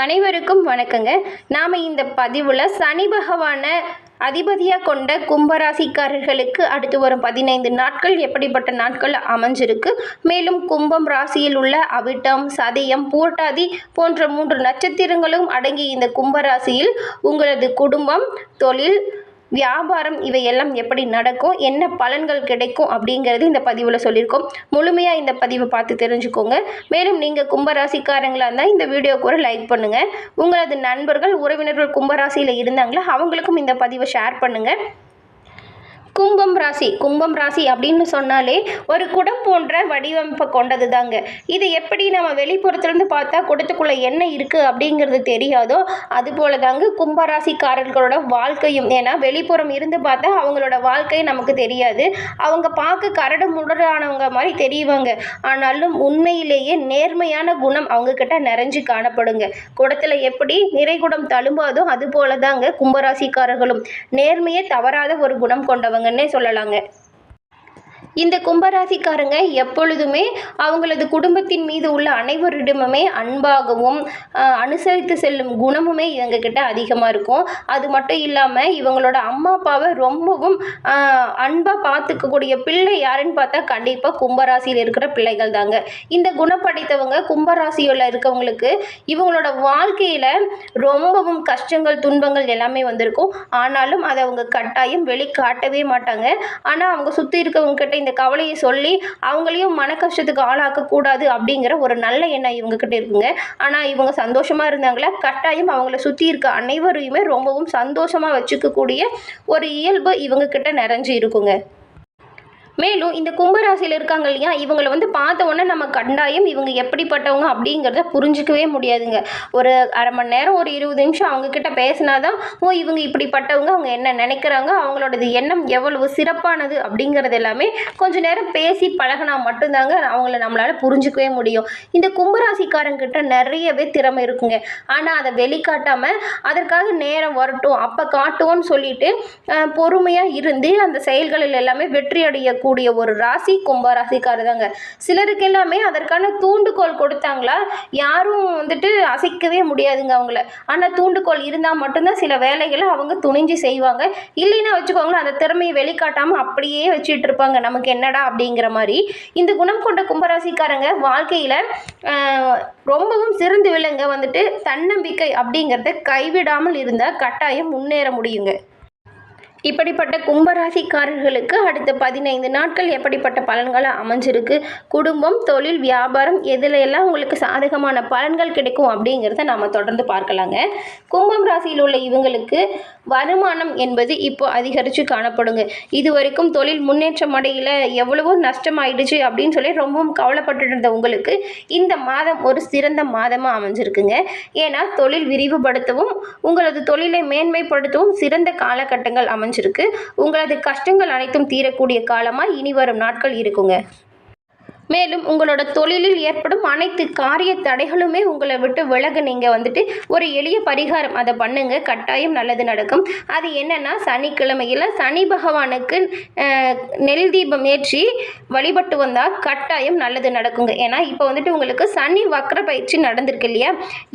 அனைவருக்கும் வணக்கங்க. நாம் இந்த பதிவில் சனி பகவானை அதிபதியாக கொண்ட கும்பராசிக்காரர்களுக்கு அடுத்து வரும் பதினைந்து நாட்கள் எப்படிப்பட்ட நாட்கள் அமைஞ்சிருக்கு? மேலும் கும்பம் ராசியில் உள்ள அவிட்டம் சதயம் பூட்டாதி போன்ற மூன்று நட்சத்திரங்களும் அடங்கிய இந்த கும்பராசியில் உங்களது குடும்பம் தொழில் வியாபாரம் இவையெல்லாம் எப்படி நடக்கும்? என்ன பலன்கள் கிடைக்கும்? அப்படிங்கிறது இந்த பதிவில் சொல்லியிருக்கோம். முழுமையாக இந்த பதிவை பார்த்து தெரிஞ்சுக்கோங்க. மேலும் நீங்கள் கும்பராசிக்காரங்களாக இருந்தால் இந்த வீடியோக்கு ஒரு லைக் பண்ணுங்கள் உங்களது நண்பர்கள் உறவினர்கள் கும்பராசியில் இருந்தாங்களா அவங்களுக்கும் இந்த பதிவை ஷேர் பண்ணுங்கள் கும்பம் ராசி கும்பம் ராசி அப்படின்னு சொன்னாலே ஒரு குடம் போன்ற வடிவமைப்பை கொண்டது தாங்க இது எப்படி நம்ம வெளிப்புறத்துலேருந்து பார்த்தா குடத்துக்குள்ளே என்ன இருக்குது அப்படிங்கிறது தெரியாதோ அது போல தாங்க கும்பராசிக்காரர்களோட வாழ்க்கையும். ஏன்னா வெளிப்புறம் இருந்து பார்த்தா அவங்களோட வாழ்க்கை நமக்கு தெரியாது. அவங்க பார்க்க கரடு முரடானவங்க மாதிரி தெரியுவாங்க. ஆனாலும் உண்மையிலேயே நேர்மையான குணம் அவங்கக்கிட்ட நிறைஞ்சு காணப்படுங்க. குடத்தில் எப்படி நிறைகுடம் தழும்பாதோ அது போல தாங்க கும்பராசிக்காரர்களும். நேர்மையே தவறாத ஒரு குணம் கொண்டவங்க. கொண்டவங்கன்னே சொல்லலாங்க. இந்த கும்பராசிக்காரங்க எப்பொழுதுமே அவங்களது குடும்பத்தின் மீது உள்ள அனைவரிடமுமே அன்பாகவும் அனுசரித்து செல்லும் குணமுமே இவங்க கிட்ட அதிகமாக இருக்கும். அது மட்டும் இல்லாமல் இவங்களோட அம்மா அப்பாவை ரொம்பவும் அன்பாக பார்த்துக்கக்கூடிய பிள்ளை யாருன்னு பார்த்தா கண்டிப்பாக கும்பராசியில் இருக்கிற பிள்ளைகள் தாங்க. இந்த குணப்படைத்தவங்க கும்பராசியில் இருக்கவங்களுக்கு இவங்களோட வாழ்க்கையில் ரொம்பவும் கஷ்டங்கள் துன்பங்கள் எல்லாமே வந்திருக்கும். ஆனாலும் அதை அவங்க கட்டாயம் வெளிக்காட்டவே மாட்டாங்க. ஆனால் அவங்க சுற்றி இருக்கவங்க கிட்ட இந்த கவலையை சொல்லி அவங்களையும் மன கஷ்டத்துக்கு ஆளாக்கக்கூடாது அப்படிங்கிற ஒரு நல்ல எண்ணம் இவங்கக்கிட்ட இருக்குங்க. ஆனால் இவங்க சந்தோஷமாக இருந்தாங்களா? கட்டாயம் அவங்கள சுற்றி இருக்க அனைவரையுமே ரொம்பவும் சந்தோஷமாக வச்சுக்கக்கூடிய ஒரு இயல்பு இவங்க கிட்ட நிறைஞ்சு இருக்குங்க. மேலும் இந்த கும்பராசியில் இருக்காங்க இல்லையா இவங்களை வந்து பார்த்த உடனே நம்ம கண்டாயம் இவங்க எப்படிப்பட்டவங்க அப்படிங்கிறத புரிஞ்சிக்கவே முடியாதுங்க. ஒரு அரை மணி நேரம் ஒரு இருபது நிமிஷம் அவங்க கிட்ட பேசினாதான் ஓ இவங்க இப்படிப்பட்டவங்க அவங்க என்ன நினைக்கிறாங்க அவங்களோடது எண்ணம் எவ்வளவு சிறப்பானது அப்படிங்கிறது எல்லாமே கொஞ்ச நேரம் பேசி பழகினா மட்டும்தாங்க அவங்கள நம்மளால் புரிஞ்சுக்கவே முடியும். இந்த கும்பராசிக்காரங்கிட்ட நிறையவே திறமை இருக்குங்க. ஆனால் அதை வெளிக்காட்டாமல் அதற்காக நேரம் வரட்டும் அப்போ காட்டுவோன்னு சொல்லிட்டு பொறுமையாக இருந்து அந்த செயல்களில் எல்லாமே வெற்றி அடையக்கூடிய ஒரு ராசி கும்பராசிக்காரர் தாங்க சிலருக்கு எல்லாமே அதற்கான தூண்டுகோல் கொடுத்தாங்களா? யாரும் வந்துட்டு அசைக்கவே முடியாதுங்க அவங்கள. ஆனால் தூண்டுகோல் இருந்தால் மட்டும்தான் சில வேலைகளை அவங்க துணிஞ்சு செய்வாங்க. இல்லைன்னா வச்சுக்கோங்களேன் அந்த திறமையை வெளிக்காட்டாமல் அப்படியே வச்சுட்டு இருப்பாங்க. நமக்கு என்னடா அப்படிங்கிற மாதிரி. இந்த குணம் கொண்ட கும்பராசிக்காரங்க வாழ்க்கையில் ரொம்பவும் சிறந்து விளங்க வந்துட்டு தன்னம்பிக்கை அப்படிங்கிறத கைவிடாமல் இருந்தால் கட்டாயம் முன்னேற முடியுங்க. இப்படிப்பட்ட கும்பராசிக்காரர்களுக்கு அடுத்த பதினைந்து நாட்கள் எப்படிப்பட்ட பலன்களாக அமைஞ்சிருக்கு? குடும்பம் தொழில் வியாபாரம் எதில் எல்லாம் உங்களுக்கு சாதகமான பலன்கள் கிடைக்கும் அப்படிங்கிறத நாம் தொடர்ந்து பார்க்கலாங்க. கும்பம் ராசியில் உள்ள இவங்களுக்கு வருமானம் என்பது இப்போ அதிகரித்து காணப்படுங்க. இது வரைக்கும் தொழில் முன்னேற்றம் அடையில எவ்வளவோ நஷ்டமாயிடுச்சு அப்படின்னு சொல்லி ரொம்பவும் கவலைப்பட்டு இருந்த உங்களுக்கு இந்த மாதம் ஒரு சிறந்த மாதமாக அமைஞ்சிருக்குங்க. ஏன்னா தொழில் விரிவுபடுத்தவும் உங்களது தொழிலை மேன்மைப்படுத்தவும் சிறந்த காலகட்டங்கள் அமைஞ்சிருக்கு. உங்களது கஷ்டங்கள் அனைத்தும் தீரக்கூடிய காலமாக இனி வரும் நாட்கள் இருக்குங்க. மேலும் உங்களோட தொழிலில் ஏற்படும் அனைத்து காரிய தடைகளுமே உங்களை விட்டு விலக. நீங்கள் வந்துட்டு ஒரு எளிய பரிகாரம் அதை பண்ணுங்க. கட்டாயம் நல்லது நடக்கும். அது என்னென்னா சனிக்கிழமையில் சனி பகவானுக்கு நெல் தீபம் ஏற்றி வழிபட்டு வந்தால் கட்டாயம் நல்லது நடக்குங்க. ஏன்னா இப்போ வந்துட்டு உங்களுக்கு சனி வக்கர பயிற்சி நடந்திருக்கு இல்லையா?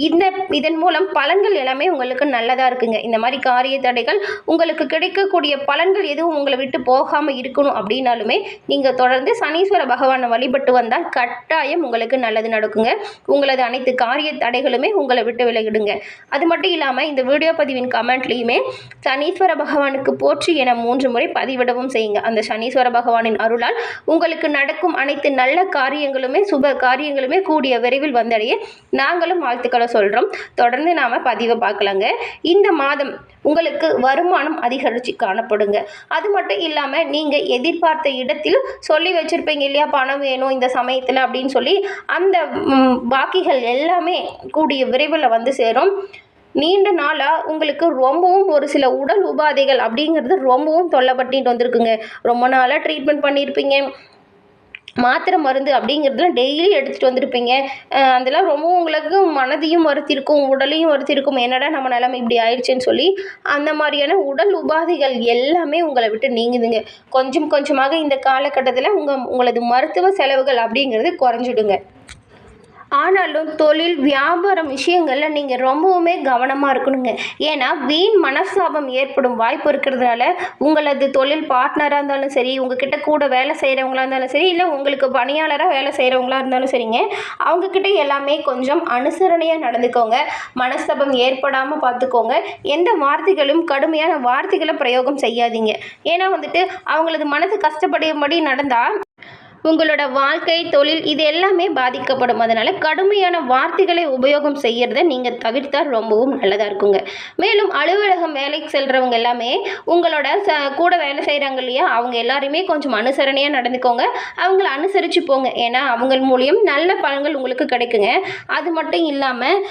இந்த இதன் மூலம் பலன்கள் எல்லாமே உங்களுக்கு நல்லதாக இருக்குங்க. இந்த மாதிரி காரிய தடைகள் உங்களுக்கு கிடைக்கக்கூடிய பலன்கள் எதுவும் உங்களை விட்டு போகாமல் இருக்கணும் அப்படின்னாலுமே நீங்கள் தொடர்ந்து சனீஸ்வர பகவானை வழிபட்டு வந்தால் கட்டாயம் உங்களுக்கு நல்லது நடக்குங்க. உங்களது அனைத்து காரிய தடைகளுமே உங்களை விட்டு விலகிடுங்க. அது மட்டும் இல்லாமல் இந்த வீடியோ பதிவின் கமெண்ட்லேயுமே சனீஸ்வர பகவானுக்கு போற்றி என மூன்று முறை பதிவிடவும் செய்யுங்க. அந்த சனீஸ்வர பகவானின் அருளால் உங்களுக்கு நடக்கும் அனைத்து நல்ல காரியங்களுமே சுப காரியங்களுமே கூடிய விரைவில் வந்தடைய நாங்களும் வாழ்த்துக்களை சொல்கிறோம் தொடர்ந்து நாம் பதிவை பார்க்கலாங்க. இந்த மாதம் உங்களுக்கு வருமானம் அதிகரித்து காணப்படுங்க. அது மட்டும் இல்லாமல் நீங்கள் எதிர்பார்த்த இடத்தில் சொல்லி வச்சுருப்பீங்க இல்லையா? பணம் வேணும் இந்த சமயத்தில் அப்படின்னு சொல்லி அந்த பாக்கிகள் எல்லாமே கூடிய விரைவில் வந்து சேரும். நீண்ட நாளாக உங்களுக்கு ரொம்பவும் ஒரு சில உடல் உபாதைகள் அப்படிங்கிறது ரொம்பவும் தொல்லைப்பட்டுட்டு வந்திருக்குங்க. ரொம்ப நாளாக ட்ரீட்மெண்ட் பண்ணியிருப்பீங்க மாத்திரை மருந்து அப்படிங்கிறதுலாம் டெய்லி எடுத்துகிட்டு வந்திருப்பீங்க. அதெல்லாம் ரொம்பவும் உங்களுக்கு மனதையும் வருத்திருக்கும் உடலையும் வருத்திருக்கும். என்னடா நம்ம நிலமை இப்படி ஆயிடுச்சுன்னு சொல்லி அந்த மாதிரியான உடல் உபாதைகள் எல்லாமே உங்களை விட்டு நீங்குதுங்க. கொஞ்சம் கொஞ்சமாக இந்த காலகட்டத்தில் உங்கள் உங்களது மருத்துவ செலவுகள் அப்படிங்கிறது குறைஞ்சிடுங்க. ஆனாலும் தொழில் வியாபாரம் விஷயங்களில் நீங்கள் ரொம்பவுமே கவனமாக இருக்கணுங்க. ஏன்னா வீண் மனஸ்தாபம் ஏற்படும் வாய்ப்பு இருக்கிறதுனால உங்களது தொழில் பார்ட்னராக இருந்தாலும் சரி உங்ககிட்ட கூட வேலை செய்கிறவங்களா இருந்தாலும் சரி இல்லை உங்களுக்கு பணியாளராக வேலை செய்கிறவங்களா இருந்தாலும் சரிங்க அவங்கக்கிட்ட எல்லாமே கொஞ்சம் அனுசரணையாக நடந்துக்கோங்க. மனஸ்தாபம் ஏற்படாமல் பார்த்துக்கோங்க எந்த வார்த்தைகளும் கடுமையான வார்த்தைகளை பிரயோகம் செய்யாதீங்க. ஏன்னா வந்துட்டு அவங்களது மனது கஷ்டப்படும்படி நடந்தால் உங்களோட வாழ்க்கை தொழில் இது எல்லாமே பாதிக்கப்படும். அதனால் கடுமையான வார்த்தைகளை உபயோகம் செய்கிறத நீங்கள் தவிர்த்தால் ரொம்பவும் நல்லதாக இருக்குங்க. மேலும் அலுவலகம் வேலைக்கு செல்கிறவங்க எல்லாமே உங்களோட ச கூட வேலை செய்கிறாங்க இல்லையா? அவங்க எல்லாருமே கொஞ்சம் அனுசரணையாக நடந்துக்கோங்க. அவங்கள அனுசரித்து போங்க. ஏன்னா அவங்க மூலியம் நல்ல பலன்கள் உங்களுக்கு கிடைக்குங்க. அது மட்டும் இல்லாமல்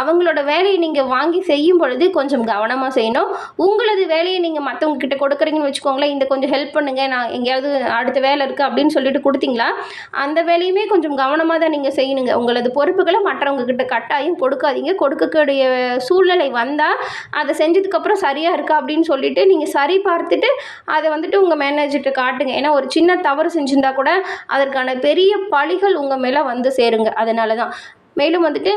அவங்களோட வேலையை நீங்கள் வாங்கி செய்யும் பொழுது கொஞ்சம் கவனமாக செய்யணும். உங்களது வேலையை நீங்கள் மற்றவங்க கிட்ட கொடுக்குறீங்கன்னு வச்சுக்கோங்களேன் இந்த கொஞ்சம் ஹெல்ப் பண்ணுங்கள் நான் எங்கேயாவது அடுத்த வேலை இருக்குது அப்படின்னு சொல்லிட்டு கொடுத்தீங்களா? அந்த வேலையுமே கொஞ்சம் கவனமாக தான் நீங்கள் செய்யணுங்க. உங்களது பொறுப்புகளை மற்றவங்க கிட்ட கட்டாயம் கொடுக்காதீங்க. கொடுக்கக்கூடிய சூழ்நிலை வந்தால் அதை செஞ்சதுக்கப்புறம் சரியாக இருக்கா அப்படின்னு சொல்லிட்டு நீங்கள் சரி பார்த்துட்டு அதை வந்துட்டு உங்கள் மேனேஜர்கிட்ட காட்டுங்க. ஏன்னா ஒரு சின்ன தவறு செஞ்சுருந்தா கூட அதற்கான பெரிய பழிகள் உங்கள் மேலே வந்து சேருங்க. அதனால தான். மேலும் வந்துட்டு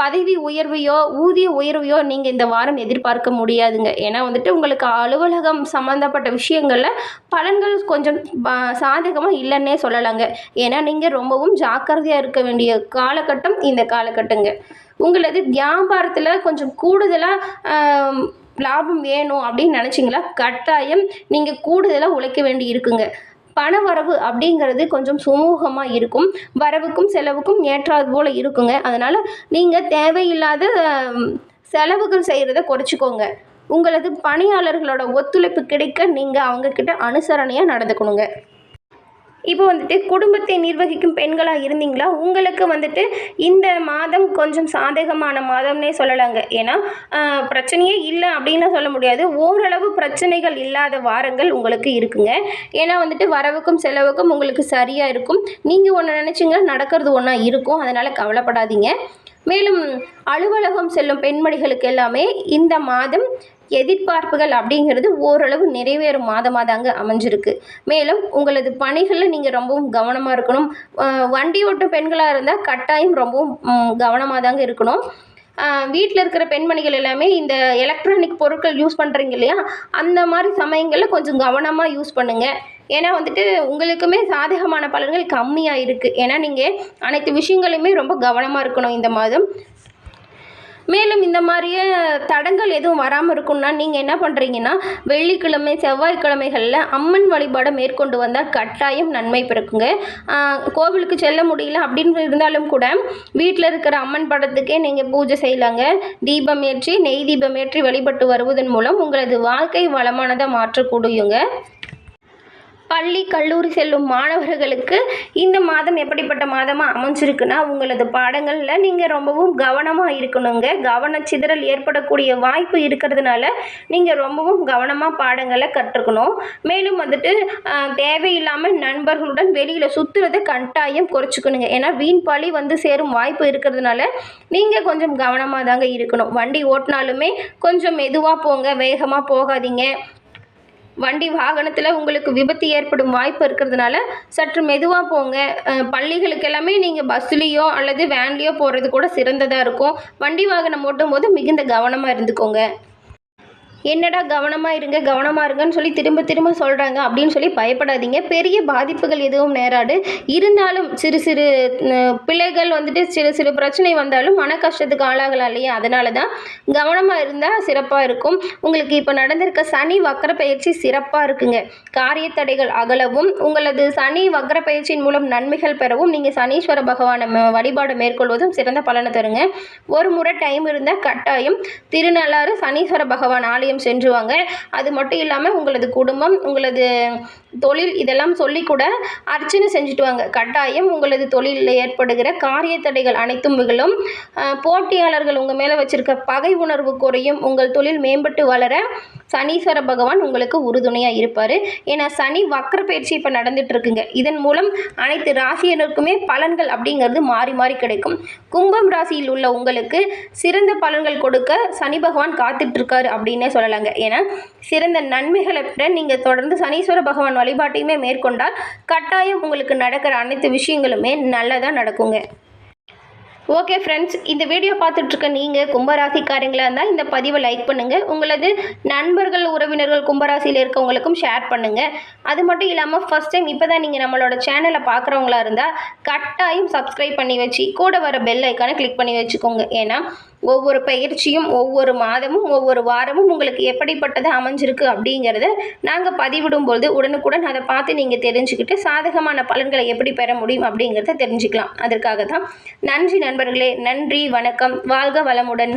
பதவி உயர்வையோ ஊதிய உயர்வையோ நீங்கள் இந்த வாரம் எதிர்பார்க்க முடியாதுங்க. ஏன்னா வந்துட்டு உங்களுக்கு அலுவலகம் சம்மந்தப்பட்ட விஷயங்களில் பலன்கள் கொஞ்சம் சாதகமாக இல்லைன்னே சொல்லலாங்க. ஏன்னா நீங்கள் ரொம்பவும் ஜாக்கிரதையாக இருக்க வேண்டிய காலகட்டம் இந்த காலகட்டங்க. உங்களது வியாபாரத்தில் கொஞ்சம் கூடுதலாக லாபம் வேணும் அப்படின்னு நினச்சிங்களா? கட்டாயம் நீங்கள் கூடுதலாக உழைக்க வேண்டி இருக்குங்க. பண வரவு அப்படிங்கிறது கொஞ்சம் சுமூகமாக இருக்கும். வரவுக்கும் செலவுக்கும் ஏற்றாது போல் இருக்குங்க. அதனால் நீங்கள் தேவையில்லாத செலவுகள் செய்கிறத குறைச்சிக்கோங்க. உங்களது பணியாளர்களோட ஒத்துழைப்பு கிடைக்க நீங்கள் அவங்கக்கிட்ட அனுசரணையாக நடந்துக்கணுங்க. இப்போ வந்துட்டு குடும்பத்தை நிர்வகிக்கும் பெண்களாக இருந்தீங்களா? உங்களுக்கு வந்துட்டு இந்த மாதம் கொஞ்சம் சாதகமான மாதம்னே சொல்லலாங்க. ஏன்னா பிரச்சனையே இல்லை அப்படின்னு சொல்ல முடியாது. ஓரளவு பிரச்சனைகள் இல்லாத வாரங்கள் உங்களுக்கு இருக்குங்க. ஏன்னா வந்துட்டு வரவுக்கும் செலவுக்கும் உங்களுக்கு சரியாக இருக்கும். நீங்கள் ஒன்று நினச்சிங்க நடக்கிறது ஒன்றா இருக்கும். அதனால் கவலைப்படாதீங்க. மேலும் அலுவலகம் செல்லும் பெண்மணிகளுக்கு எல்லாமே இந்த மாதம் எதிர்பார்ப்புகள் அப்படிங்கிறது ஓரளவு நிறைவேறும் மாதமாக தாங்க அமைஞ்சிருக்கு. மேலும் உங்களது பணிகளில் நீங்கள் ரொம்பவும் கவனமாக இருக்கணும். வண்டி ஓட்டும் பெண்களாக இருந்தால் கட்டாயம் ரொம்பவும் கவனமாக தாங்க இருக்கணும். வீட்டில் இருக்கிற பெண்மணிகள் எல்லாமே இந்த எலக்ட்ரானிக் பொருட்கள் யூஸ் பண்ணுறீங்க இல்லையா? அந்த மாதிரி சமயங்களில் கொஞ்சம் கவனமாக யூஸ் பண்ணுங்கள் ஏன்னா வந்துட்டு உங்களுக்குமே சாதகமான பலன்கள் கம்மியாக இருக்குது ஏன்னா நீங்கள் அனைத்து விஷயங்களையுமே ரொம்ப கவனமாக இருக்கணும் இந்த மாதம். மேலும் இந்த மாதிரியே தடங்கள் எதுவும் வராமல் இருக்கும்னா நீங்கள் என்ன பண்ணுறீங்கன்னா வெள்ளிக்கிழமை செவ்வாய்க்கிழமைகளில் அம்மன் வழிபாடை மேற்கொண்டு வந்தால் கட்டாயம் நன்மை பிறக்குங்க. கோவிலுக்கு செல்ல முடியல அப்படின்னு இருந்தாலும் கூட வீட்டில் இருக்கிற அம்மன் படத்துக்கே நீங்கள் பூஜை செய்யலாங்க. தீபம் ஏற்றி நெய் தீபம் ஏற்றி வழிபட்டு வருவதன் மூலம் உங்களது வாழ்க்கை வளமானதாக மாற்றக்கூடியங்க பள்ளி கல்லூரி செல்லும் மாணவர்களுக்கு இந்த மாதம் எப்படிப்பட்ட மாதமாக அமைஞ்சிருக்குன்னா உங்களது பாடங்களில் நீங்கள் ரொம்பவும் கவனமாக இருக்கணுங்க. கவனச்சிதறல் ஏற்படக்கூடிய வாய்ப்பு இருக்கிறதுனால நீங்கள் ரொம்பவும் கவனமாக பாடங்களை கற்றுக்கணும். மேலும் வந்துட்டு தேவையில்லாமல் நண்பர்களுடன் வெளியில் சுற்றுறதை கட்டாயம் குறைச்சிக்கணுங்க. ஏன்னா வீண் பழி வந்து சேரும் வாய்ப்பு இருக்கிறதுனால நீங்கள் கொஞ்சம் கவனமாக தாங்க இருக்கணும். வண்டி ஓட்டினாலுமே கொஞ்சம் மெதுவாக போங்க வேகமாக போகாதீங்க. வண்டி வாகனத்தில் உங்களுக்கு விபத்து ஏற்படும் வாய்ப்பு இருக்கிறதுனால சற்று மெதுவாக போங்க. பள்ளிகளுக்கு எல்லாமே நீங்கள் பஸ்லேயோ அல்லது வேன்லேயோ போகிறது கூட சிறந்ததாக இருக்கும். வண்டி வாகனம் ஓட்டும் போது மிகுந்த கவனமாக இருந்துக்கோங்க. என்னடா கவனமாக இருங்க கவனமாக இருங்கன்னு சொல்லி திரும்ப திரும்ப சொல்கிறாங்க அப்படின்னு சொல்லி பயப்படாதீங்க. பெரிய பாதிப்புகள் எதுவும் நேராடு இருந்தாலும் சிறு சிறு பிள்ளைகள் வந்துட்டு சிறு சிறு பிரச்சனை வந்தாலும் மன கஷ்டத்துக்கு ஆளாகலாம் இல்லையா? அதனால தான் கவனமாக இருந்தால் சிறப்பாக இருக்கும். உங்களுக்கு இப்போ நடந்திருக்க சனி வக்கர பயிற்சி சிறப்பாக இருக்குங்க. காரிய தடைகள் அகலவும் உங்களது சனி வக்கர பயிற்சியின் மூலம் நன்மைகள் பெறவும் நீங்கள் சனீஸ்வர பகவானை ம- வழிபாடு மேற்கொள்வதும் சிறந்த பலனை தருங்க. ஒரு முறை டைம் இருந்தால் கட்டாயம். திருநள்ளாறு சனீஸ்வர பகவான் ஆலயம் சென்று வாங்க அது மட்டும் இல்லாமல் உங்களது குடும்பம் உங்களது தொழில் இதெல்லாம் சொல்லி கூட அர்ச்சனை செஞ்சுட்டு வாங்க கட்டாயம் உங்களது தொழிலில் ஏற்படுகிற காரிய தடைகள் அனைத்தும் மிகழும் போட்டியாளர்கள் உங்கள் மேலே வச்சிருக்க பகை உணர்வு குறையும். உங்கள் தொழில் மேம்பட்டு வளர சனீஸ்வர பகவான் உங்களுக்கு உறுதுணையாக இருப்பார். ஏன்னா சனி வக்ர பயிற்சி இப்போ நடந்துட்டு இருக்குங்க இதன் மூலம் அனைத்து ராசியினருக்குமே பலன்கள் அப்படிங்கிறது மாறி மாறி கிடைக்கும். கும்பம் ராசியில் உள்ள உங்களுக்கு சிறந்த பலன்கள் கொடுக்க சனி பகவான் காத்துட்ருக்காரு அப்படின்னே சொல்லலாங்க. ஏன்னா சிறந்த நன்மைகளை பெற நீங்கள் தொடர்ந்து சனீஸ்வர பகவான் வழிபாட்டையுமே மேற்கொண்டால் கட்டாயம் உங்களுக்கு நடக்கிற அனைத்து விஷயங்களுமே நல்லதாக நடக்குங்க. ஓகே ஃப்ரெண்ட்ஸ் இந்த வீடியோ பார்த்துட்ருக்க நீங்கள் கும்பராசிக்காரங்களாக இருந்தால் இந்த பதிவை லைக் பண்ணுங்கள் உங்களது நண்பர்கள் உறவினர்கள் கும்பராசியில் இருக்கவங்களுக்கும் ஷேர் பண்ணுங்கள் அது மட்டும் இல்லாமல் ஃபஸ்ட் டைம் இப்போ தான் நீங்கள் நம்மளோட சேனலை பார்க்குறவங்களா இருந்தால் கட்டாயம் சப்ஸ்கிரைப் பண்ணி வச்சு கூட வர பெல் ஐக்கானை கிளிக் பண்ணி வச்சுக்கோங்க. ஏன்னா ஒவ்வொரு பயிற்சியும் ஒவ்வொரு மாதமும் ஒவ்வொரு வாரமும் உங்களுக்கு எப்படிப்பட்டது அமைஞ்சிருக்கு அப்படிங்கிறத நாங்கள் பதிவிடும் பொழுது உடனுக்குடன் அதை பார்த்து நீங்கள் தெரிஞ்சுக்கிட்டு சாதகமான பலன்களை எப்படி பெற முடியும் அப்படிங்கிறத தெரிஞ்சுக்கலாம். அதற்காக தான் நன்றி நண்பர்களே நன்றி வணக்கம். வாழ்க வளமுடன்.